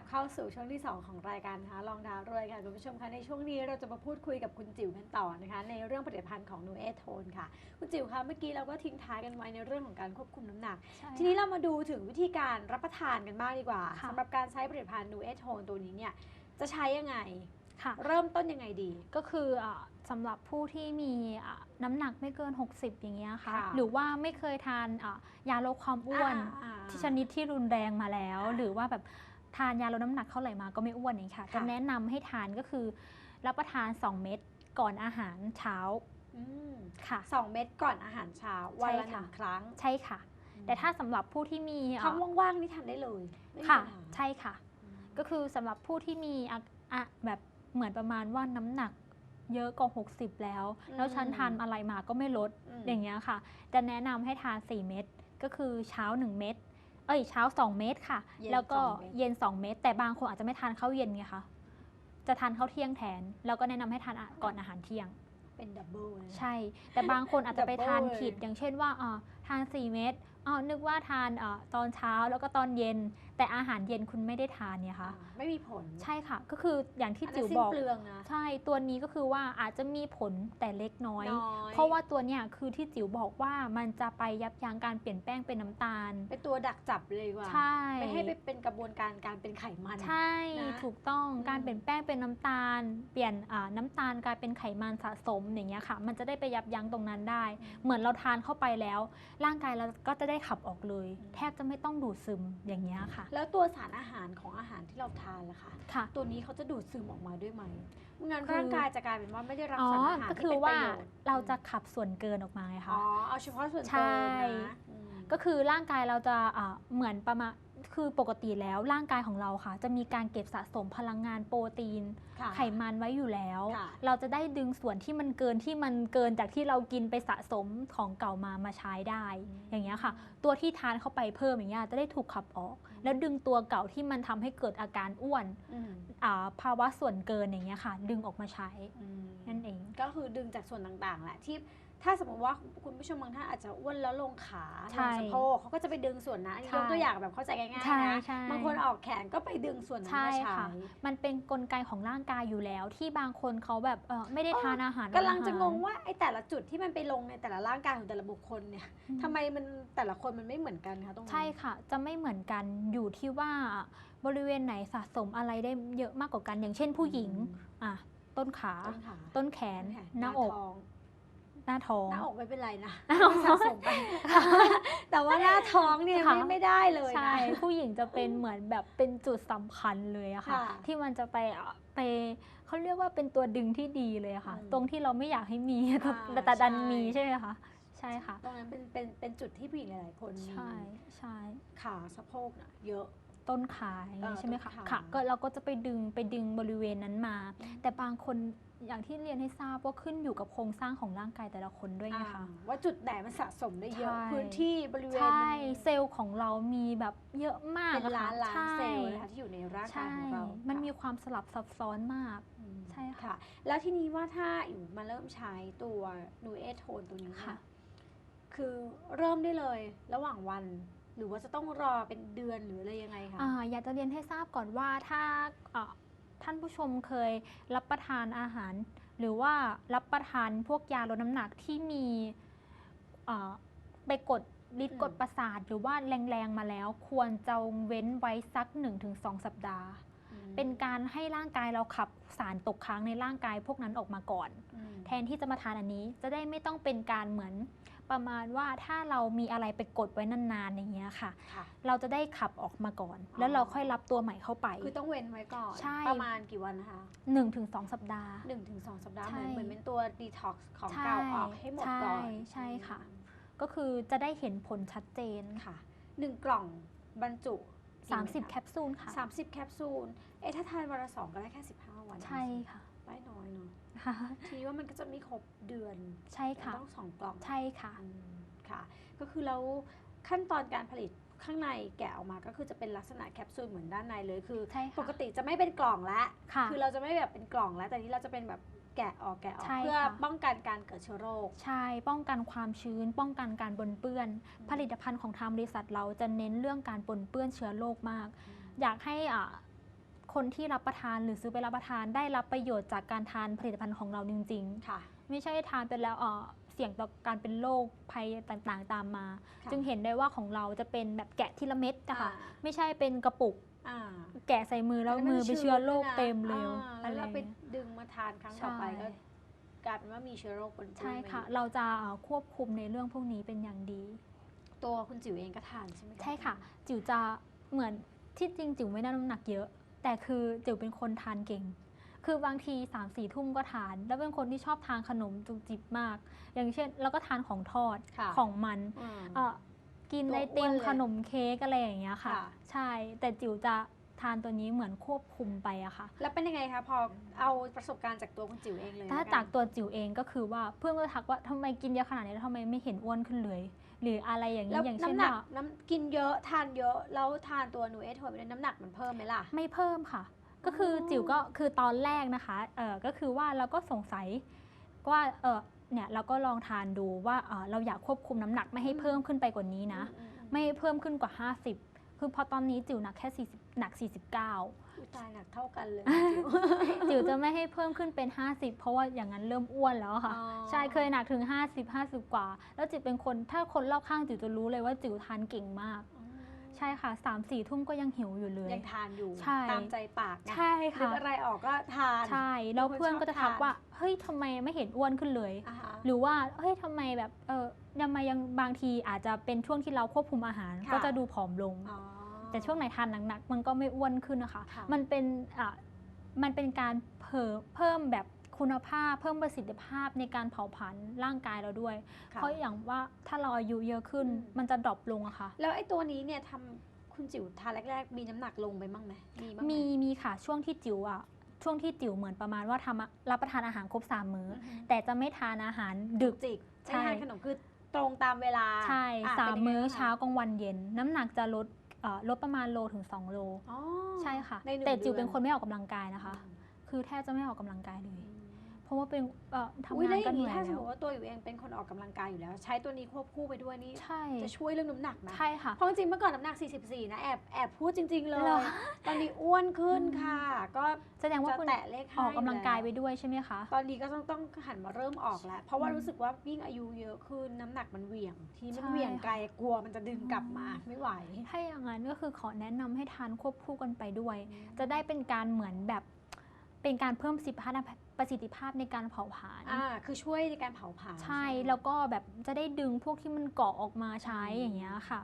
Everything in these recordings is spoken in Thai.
บเข้าสู่ช่วงที่ 2 ของรายการนะคะลองดาวรวยค่ะคุณผู้ชมคะในช่วงนี้เราจะมาพูดคุยกับคุณจิ๋วกันต่อนะคะในเรื่องผลิตภัณฑ์ของนูเอทโทนค่ะ คุณจิ๋วคะเมื่อกี้เราก็ทิ้งท้ายกันไว้ในเรื่องของการควบคุมน้ำหนักใช่ทีนี้เรามาดูถึงวิธีการรับประทานกันบ้างดีกว่าค่ะสำหรับการใช้ผลิตภัณฑ์นูเอทโทนตัวนี้เนี่ยจะใช้ยังไงค่ะเริ่มต้นยังไงดีก็คืออ่าสำหรับผู้ที่มีอ่าน้ำหนักไม่เกิน 60 อย่างเงี้ยค่ะค่ะหรือว่าไม่เคยทานอ่ายาลดความอ้วนอ่าที่ชนิดที่รุนแรงมาแล้วค่ะหรือว่าแบบ ทานยาลดน้ำหนักเท่าไหร่มาก็ไม่อ้วนอย่างนี้ค่ะค่ะจะแนะนำให้ทานก็คือ รับประทาน 2 เม็ดก่อนอาหารเช้าอืมค่ะสองเม็ดก่อนอาหารเช้าวันละหใช่ค่ะนึ่งครั้ง ใช่ค่ะ แต่ถ้าสำหรับผู้ที่มีอ่าท้องว่างๆนี่ทานได้เลยไม่มีค่ะปัญหาใช่ค่ะอืมก็คือสำหรับผู้ที่มีอะอะแบบเหมือนประมาณว่าน้ำหนัก เยอะกว่า60 แล้ว แล้วฉันทานอะไรมาก็ไม่ลดมอย่างเงี้ยค่ะ จะแนะนำให้ทาน 4 เม็ดก็คือเช้า 1 เม็ด เอ้ยเช้า 2 เม็ดค่ะ เย็นแล้วก็สองเม็ด เย็น 2 เม็ดแต่บางคนอาจจะไม่ทานข้าวเย็นไงคะจะทานข้าวเที่ยงแทน แล้วก็แนะนำให้ทานอะก่อนอาหารเที่ยง เป็นดับเบิลเลยนะ ใช่ แต่บางคนอาจจะไปทาน Double ผิดเลย อย่างเช่นว่าอ่าทาน 4 เม็ดอ๋อนึกว่าทานอาตอนเช้าแล้วก็ตอนเย็น แต่อาหารเย็นคุณไม่ได้ทานเนี่ยค่ะ ไม่มีผล ใช่ค่ะ ก็คืออย่างที่อันจิ๋นั้วนสิ้บนอกเปลืองนะใช่ ตัวนี้ก็คือว่าอาจจะมีผลแต่เล็กน้อยน้อยเพราะว่าตัวเนี้ยคือที่จิ๋วบอกว่ามันจะไปยับยั้งการเปลี่ยนแป้งเป็นน้ำตาล เป็นตัวดักจับเลยดีกว่า ใช่ ไม่ให้ไปเป็นกระบวนการการเป็นไขมัน ใช่นะถูกต้องอืมการเปลี่ยนแป้งเป็นน้ำตาล เปลี่ยนอ่าน้ำตาลกลายเป็นไขมันสะสมอย่างเงี้ยค่ะ มันจะได้ไปยับยั้งตรงนั้นได้ เหมือนเราทานเข้าไปแล้ว ร่างกายเราก็จะได้ขับออกเลย แทบจะไม่ต้องดูดซึมอย่างเงี้ยค่ะแล้วตัวสารอาหารของอาหารที่เราทานล่ะคะค่ะ ตัวนี้เขาจะดูดซึมออกมาด้วยไหมไม่งั้นคือร่างกายจะกลายเป็นว่าไม่ได้รับอ๋อสารอาหารก็ที่คือเป็นปว่าระโยชน์เราจะขับส่วนเกินออกมาไงอ๋คะอเอาเฉพาะส่วนใช่เกินนะอืมก็คือร่างกายเราจะอ่าเหมือนประมาณ คือปกติแล้วร่างกายของเราค่ะ จะมีการเก็บสะสมพลังงานโปรตีน ค่ะไขมันไว้อยู่แล้ว ค่ะ เราจะได้ดึงส่วนที่มันเกินที่มันเกินจากที่เรากินไปสะสมของเก่ามามาใช้ได้ อย่างเงี้ยค่ะ ตัวที่ทานเข้าไปเพิ่มอย่างเงี้ยจะได้ถูกขับออก แล้วดึงตัวเก่าที่มันทำให้เกิดอาการอ้วนอืมอ่าภาวะส่วนเกินอย่างเงี้ยค่ะ ดึงออกมาใช้อืมนั่นเอง ก็คือดึงจากส่วนต่างๆแหละที่ ถ้าสมมติว่าคุณผู้ชมบางท่านอาจจะอ้วนแล้วลงขาลใช่งสะโพกเขาก็จะไปดึงส่วนนั้นอันนี้ใช่ยกตัวอย่างแบบเข้าใจง่ายใช่ๆนะใช่บางคนออกแขนก็ไปดึงส่วนนั้นใช่มาใช้ค่ะมันเป็นกลไกของร่างกายอยู่แล้ว ที่บางคนเขาแบบเออไม่ได้เออทานอาหารกำลังจะอาหารงงว่าไอ้แต่ละจุดที่มันไปลงในแต่ละร่างกายของแต่ละบุคคลเนี่ยอืมทำไมมันแต่ละคนมันไม่เหมือนกันคะตรงนี้ใช่ค่ะ จะไม่เหมือนกันอยู่ที่ว่าบริเวณไหนสะสมอะไรได้เยอะมากกว่ากัน อย่างเช่นผู้หญิงอะต้นขาต้นขาต้นแขนต้นแขหน้าอกท้อง หน้าท้อง หน้าอกไม่เป็นไรนะหน้าอกสะสมไปแต่ว่าหน้าท้องเนี่ยค่ะไม่ไม่ได้เลยใช่นะผู้หญิงจะเป็นเหมือนแบบเป็นจุดสำคัญเลยอะค่ะค่ะ ที่มันจะไปอะไปเขาเรียกว่าเป็นตัวดึงที่ดีเลยอะค่ะอืมตรงที่เราไม่อยากให้มีอ่าแต่แต่ดันใช่มีใช่ไหมคะใช่ค่ะตรงนั้นเป็นเป็นเป็นจุดที่ผู้หญิงหลายๆคนมีใช่ใช่ขาสะโพกน่ะเยอะ ต้นขาอย่างนี้เออใช่ไหมต้คะนขาค่ะก็เราก็จะไปดึงไปดึงบริเวณนั้นมาอืมแต่บางคนอย่างที่เรียนให้ทราบว่าขึ้นอยู่กับโครงสร้างของร่างกายแต่ละคนด้วยไงอ่าคะว่าจุดไหนมันสะสมได้เยอะใช่พื้นที่บริเวณใช่มันเซลล์ของเรามีแบบเยอะมากเป็นอะล้าค่ะนล้านใช่เซลล์นะคะที่อยู่ในร่างกายใช่ของเรา มันค่ะมีความสลับซับซ้อนมากอืมใช่ค่ะค่ะ แล้วทีนี้ว่าถ้าอิ๋วมาเริ่มใช้ตัวนูเอทโทนตัวนี้เนี่ค่ะยคือเริ่มได้เลยระหว่างวัน หรือว่าจะต้องรอเป็นเดือนหรืออะไรยังไงคะอ่าอยากจะเรียนให้ทราบก่อนว่าถ้าอ่าท่านผู้ชมเคยรับประทานอาหาร หรือว่ารับประทานพวกยาลดน้ำหนักที่มีอ่าไปกดลิดอืมกดประสาทหรือว่าแรงๆมาแล้ว ควรจะเว้นไว้สัก 1-2 สัปดาห์อืมเป็นการให้ร่างกายเราขับสารตกค้างในร่างกายพวกนั้นออกมาก่อนอืมแทนที่จะมาทานอันนี้จะได้ไม่ต้องเป็นการเหมือน ประมาณว่าถ้าเรามีอะไรไปกดไว้นานๆอย่างเงี้ยค่ะ ค่ะ เราจะได้ขับออกมาก่อนอ๋อแล้วเราค่อยรับตัวใหม่เข้าไป คือต้องเว้นไว้ก่อน ใช่ ประมาณกี่วันนะคะ1-2 สัปดาห์หนึ่งถึงสองสัปดาห์ใช่เหมือนเหมือนเป็นตัวดีท็อกซ์ของใช่เก่าออกให้หมดก่อนใช่ใช่ค่ะ ก็คือจะได้เห็นผลชัดเจน ค่ะหนึ่งกล่องบรรจุ30 แคปซูลค่ะ สามสิบแคปซูล เอ๊ะถ้าทานวันละสองก็ได้แค่สิบห้าวันใช่ค่ะ ได้น้อยเนาะ ทีนี้ว่ามันก็จะไม่ครบเดือนใช่ค่ะต้องสองกล่องใช่ค่ะอืมค่ะ ก็คือแล้วขั้นตอนการผลิตข้างในแกะออกมาก็คือจะเป็นลักษณะแคปซูลเหมือนด้านในเลยคือใช่ค่ะปกติจะไม่เป็นกล่องแล้วค่ะคือเราจะไม่แบบเป็นกล่องแล้วแต่นี้เราจะเป็นแบบแกะออกแกะออกใช่เพื่อค่ะป้องกันการเกิดเชื้อโรค ใช่ ป้องกันความชื้น ป้องกันการปนเปื้อนอืมผลิตภัณฑ์ของทางบริษัทเราจะเน้นเรื่องการปนเปื้อนเชื้อโรคมาก อยากให้อ่า คนที่รับประทานหรือซื้อไปรับประทานได้รับประโยชน์จากการทานผลิตภัณฑ์ของเราจริงค่ะๆไม่ใช่ทานไปแล้วเอ่อเสี่ยงต่อการเป็นโรคภัยต่างๆ ตามมาค่ะจึงเห็นได้ว่าของเราจะเป็นแบบแกะทีละเม็ดนะคะอ่าไม่ใช่เป็นกระปุกอ่าแกะใส่มือแล้วนมือไปเชื้อโรคด้วยนะเต็มเลยอ่าอะแล้วไรเราไปเงี้ยดึงมาทานครั้งต่อไปใช่ก็กลายเป็นว่ามีเชื้อโรคปนเปื้อนใช่มาค่ะอยู่เราจะเอ่อควบคุมในเรื่องพวกนี้เป็นอย่างดี ตัวคุณจิ๋วเองก็ทานใช่ไหมใช่ค่ะ จิ๋วจะเหมือนที่จริงจิ๋วไม่ได้น้ำหนักเยอะ แต่คือจิ๋วเป็นคนทานเก่ง คือบางที3ามสี่ทุ่มก็ทาน แล้วเป็นคนที่ชอบทานขนมจุกจิบมาก อย่างเช่น แล้วก็ทานของทอดค่ะของมันอืมเอ่อกินตัวไอติอ้วนมเลยขนมเค้กอะไรอย่างเงี้ยค่ะค่ะ ใช่แต่จิ๋วจะทานตัวนี้เหมือนควบคุมไปอะค่ะ แล้วเป็นยังไงคะพอเอาประสบการณ์จากตัวคุณจิ๋วเองเลยถ้าแล้วนจากตัวจิ๋วเองก็คือว่าเพื่อนก็ทักว่าทำไมกินเยอะขนาดนี้แล้วทำไมไม่เห็นอ้วนขึ้นเลย หรืออะไรอย่างแล้นี้วอย่างเช่นน้ำหนักว่าน้ำกินเยอะทานเยอะแล้วทานตัวหนูเอทโทนไปด้วยน้ำหนักมันเพิ่มไหมล่ะ ไม่เพิ่มค่ะ ก็คือออจิ๋วก็คือตอนแรกนะคะเออก็คือว่าเราก็สงสัยว่าเออเนี่ยเราก็ลองทานดูว่าเออเราอยากควบคุมน้ำหนักไม่ให้เพิ่มขึ้นไปกว่านี้นะ อืมอืมไม่ให้เพิ่มขึ้นกว่า 50 คือพอตอนนี้จิ๋วหนักแค่40หนัก 49อุ๊ย ตายหนักเท่ากันเลยจิ๋วจะไม่ให้เพิ่มขึ้นเป็น 50 เพราะว่าอย่างนั้นเริ่มอ้วนแล้วค่ะ อ๋อ ใช่เคยหนักถึง 50 50 กว่า แล้วจิ๋วเป็นคนถ้าคนรอบข้างจิ๋วจะรู้เลยว่าจิ๋วทานเก่งมากอืมใช่ค่ะ3 4ทุ่มก็ยังหิวอยู่เลย ยังทานอยู่ใช่ ตามใจปากนะใช่นึค่ะกอะไรออกก็ทาน ใช่แล้วเป็นคนเพื่อนก็จะทักชอบทานว่าเฮ้ยทำไมไม่เห็นอ้วนขึ้นเลย อ่าฮะ หรือว่าเฮ้ยทำไมแบบเออยังมายังบางทีอาจจะเป็นช่วงที่เราควบคุมอาหาร ค่ะ ก็จะดูผอมลง อ๋อ แต่ช่วงไหนทานหนักๆมันก็ไม่อ้วนขึ้นนะคะ ค่ะ มันเป็นอะมันเป็นการเพิ่มเพิ่มแบบคุณภาพ เพิ่มประสิทธิภาพในการเผาผลาญร่างกายเราด้วยค่ะเพราะอย่างว่าถ้าเราอายุเยอะขึ้นอืม มันจะดรอปลงอะค่ะ แล้วไอ้ตัวนี้เนี่ยทำคุณจิ๋วทานแรก ๆ มีน้ำหนักลงไปบ้างไหมมีบ้างไหมีมีค่ะช่วงที่จิ๋วอะช่วงที่จิ๋วเหมือนประมาณว่าทำอะรับประทานอาหารครบสามมื้ออือฮึแต่จะไม่ทานอาหารดึก จิกใช่ ไม่ทานขนมคือตรงตามเวลาใช่อะสามป็นยังไงมื้อบ้งคะ เช้ากลางวันเย็น น้ำหนักจะลดเอ่อ ลดประมาณโลถึง 2 โลอ๋อใช่ค่ะในหนึ่งแต่จิ๋วดือเป็นคนไม่ออกกำลังกายนะคะอืมคือแทบจะไม่ออกกำลังกายเลยอืม เพราะว่าเป็นเอ่อทำอุ้ยงาแล้นวอก็ย่างเหนี้นื่อยถ้าสมมแล้วติว่าตัวอยู่เองเป็นคนออกกำลังกายอยู่แล้ว ใช้ตัวนี้ควบคู่ไปด้วยนี่ใช่จะช่วยเรื่องน้ำหนักนะใช่ค่ะเพราะจริงๆเมื่อก่อนน้ำหนัก 44 นะแอบแอบพูดจริง ๆ เลเหรยอตอนนี้อ้วนขึ้นอืมค่ะ ก็แสดงว่าจะคุณแตะเลขอห้าอกกำลังกายไปอด้วยใช่ไหมคะแล้วตอนนี้ก็ต้องต้องหันมาเริ่มออกแล้ว เพราะว่าอืมรู้สึกว่ายิ่งอายุเยอะขึ้นน้ำหนักมันเหวี่ยง ทีมันใช่เหวี่ยงไกลกลัวมันจะดึงกลับมาอืมไม่ไหวถ้าอย่างนั้นก็คือขอแนะนำให้ทานควบคู่กันไปด้วย จะได้เป็นการเหมือนแบบเป็นการเพิ่มประสิทธิภาพ ประสิทธิภาพในการเผาผลาญอ่าคือช่วยในการเผาผลาญใช่ไหมแล้วก็แบบจะได้ดึงพวกที่มันเกาะออกมาใช้อืมอย่างเงี้ยค่ะ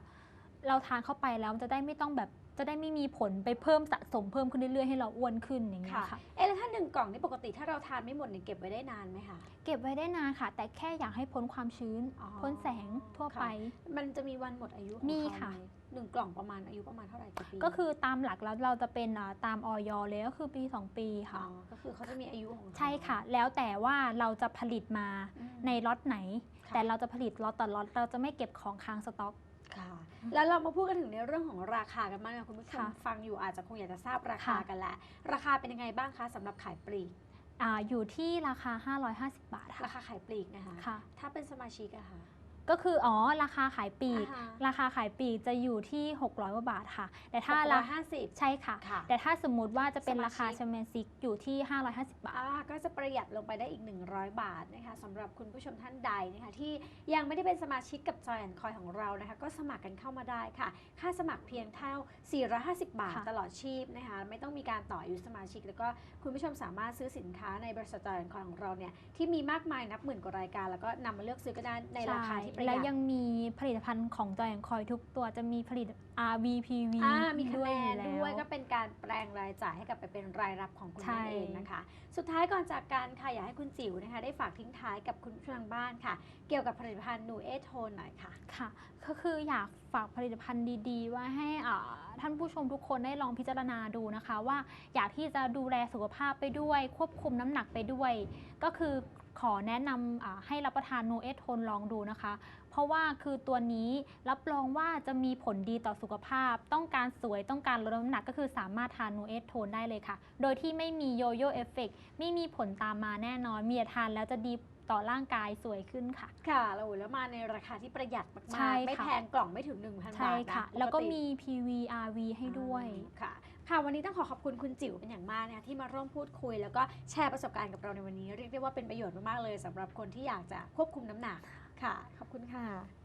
เราทานเข้าไปแล้วจะได้ไม่ต้องแบบจะได้ไม่มีผลไปเพิ่มสะสมเพิ่มขึ้นเรื่อยๆให้เราอ้วนขึ้นอย่างเงี้ยค่ะค่ะ เอ๊ะแล้วถ้าหนึ่งกล่องนี่ปกติถ้าเราทานไม่หมดเนี่ยเก็บไว้ได้นานไหมคะเก็บไว้ได้นานค่ะ แต่แค่อยากให้พ้นความชื้นอ๋อพ้นแสงทั่วค่ะไป มันจะมีวันหมดอายุของมีเขาค่ะไหมหนึ่งกล่องประมาณอายุประมาณเท่าไหร่กี่ปีก็คือตามหลักแล้วเราจะเป็นอ่าตามออยเลยก็คือปี 2 ปีอ๋ค่ะอก็คือเขาจะมีอายุของเขาใช่ค่ะ แล้วแต่ว่าเราจะผลิตมาอืมในล็อตไหนค่ะแต่เราจะผลิตล็อตต่อล็อตเราจะไม่เก็บของค้างสต็อก ค่ะ แล้วเรามาพูดกันถึงในเรื่องของราคากันบ้างค่ะคุณผู้ชมค่ะฟังอยู่อาจจะคงอยากจะทราบราคาค่ะกันแหละราคาเป็นยังไงบ้างคะสำหรับขายปลีกอ่าอยู่ที่ราคา 550 บาท ราค่ะคาขายปลีกนะคะค่ะถ้าเป็นสมาชิกอะค่ะ ก็คืออ๋อราคาขายปลีก อ่าฮะราคาขายปลีกจะอยู่ที่ 600กว่าบาทค่ะ แต่ถ้าหกร้ราอยห้าสิบใช่ค่ะ ค่ะแต่ถ้าสมมุติว่าจะเป็นสมาราคาชิกชมเมนซิกอยู่ที่ 550 บาท อ่าก็จะประหยัดลงไปได้อีก 100 บาทนะคะสำหรับคุณผู้ชมท่านใดนะคะ ที่ยังไม่ได้เป็นสมาชิกกับจอยแอนคอยของเรานะคะ ก็สมัครกันเข้ามาได้ค่ะ ค่าสมัครเพียงเท่า 450 บาทค่ะ ตลอดชีพนะคะ ไม่ต้องมีการต่ออายุสมาชิก แล้วก็คุณผู้ชมสามารถซื้อสินค้าในบริษัทจอยแอนคอยของเราเนี่ยที่มีมากมายนับหมื่นกว่ารายการ แล้วก็นำมาเลือกซื้อก็ได้ในราคาที่ประหและยัดยังมีผลิตภัณฑ์ของจอยแอนคอยทุกตัวจะมีผลิต RVPV อ่ามีคะแนนอด้วยแล้ก็เป็นการแปลงรายจ่ายให้กลับไปเป็นรายรับของคุณใช่นั่นเองนะคะ สุดท้ายก่อนจากการค่ะอยากให้คุณจิ๋วนะคะ ได้ฝากทิ้งท้ายกับคุณผู้ชมทางบ้านค่ะ เกี่ยวกับผลิตภัณฑ์นูเอโทนหน่อยค่ะค่ะ ก็คืออยากฝากผลิตภัณฑ์ดีๆไว่าให้อ่าท่านผู้ชมทุกคนได้ลองพิจารณาดูนะคะ ว่าอยากที่จะดูแลสุขภาพไปด้วย ควบคุมน้ำหนักไปด้วย ก็คือ ขอแนะนำอ่าให้รับประทานโนเอทโทนลองดูนะคะ เพราะว่าคือตัวนี้รับรองว่าจะมีผลดีต่อสุขภาพ ต้องการสวยต้องการลดน้ำหนักก็คือสามารถทานโนเอทโทนได้เลยค่ะ โดยที่ไม่มีโยโย่เอฟเฟกไม่มีผลตามมาแน่นอน มีแต่ทานแล้วจะดีต่อร่างกายสวยขึ้นค่ะ ค่ะแล้วแล้วมาในราคาที่ประหยัดมากใช่ๆไม่ค่ะแพงกล่องไม่ถึง 1,000ใช่บาทนะค่ะปติแล้วก็มี PV RV ให้ด้วยอืมค่ะ ค่ะวันนี้ต้องขอขอบคุณคุณจิ๋วเป็นอย่างมากนะคะที่มาร่วมพูดคุย แล้วก็แชร์ประสบการณ์กับเราในวันนี้ เรียกได้ว่าเป็นประโยชน์มากๆเลยสำหรับคนที่อยากจะควบคุมน้ำหนักค่ะ ขอบคุณค่ะ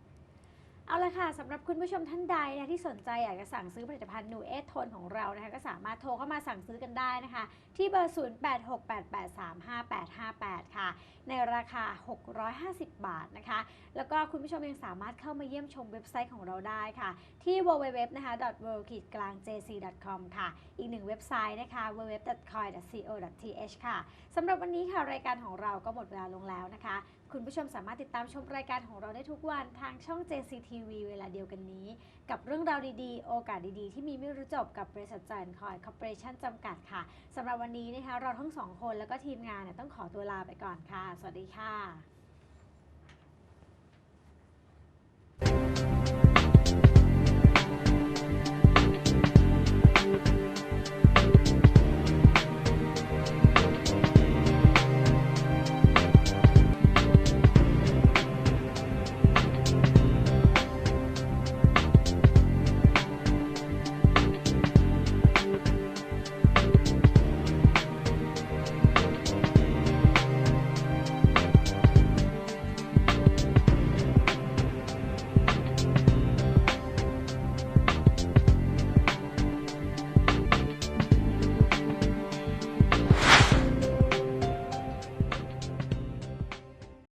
เอาละค่ะสำหรับคุณผู้ชมท่านใดนะที่สนใจอยากจะสั่งซื้อผลิตภัณฑ์นูเอทโทนของเรานะคะก็สามารถโทรเข้ามาสั่งซื้อกันได้นะคะ ที่เบอร์ 0868835858 ค่ะ ในราคา 650 บาทนะคะ แล้วก็คุณผู้ชมยังสามารถเข้ามาเยี่ยมชมเว็บไซต์ของเราได้ค่ะ ที่ www นะคะ w w w กลาง jc.com ค่ะ อีกหนึ่งเว็บไซต์นะคะ www.coin.co.th ค่ะสำหรับวันนี้ค่ะรายการของเราก็หมดเวลาลงแล้วนะคะ คุณผู้ชมสามารถติดตามชมรายการของเราได้ทุกวันทางช่อง JCTV เวลาเดียวกันนี้ กับเรื่องราวดีๆ โอกาสดีๆ ที่มีไม่รู้จบกับบริษัทจันคอยคอร์ปอเรชั่นจำกัดค่ะสำหรับวันนี้นะคะเราทั้งสองคนแล้วก็ทีมงานเนี่ยต้องขอตัวลาไปก่อนค่ะ สวัสดีค่ะ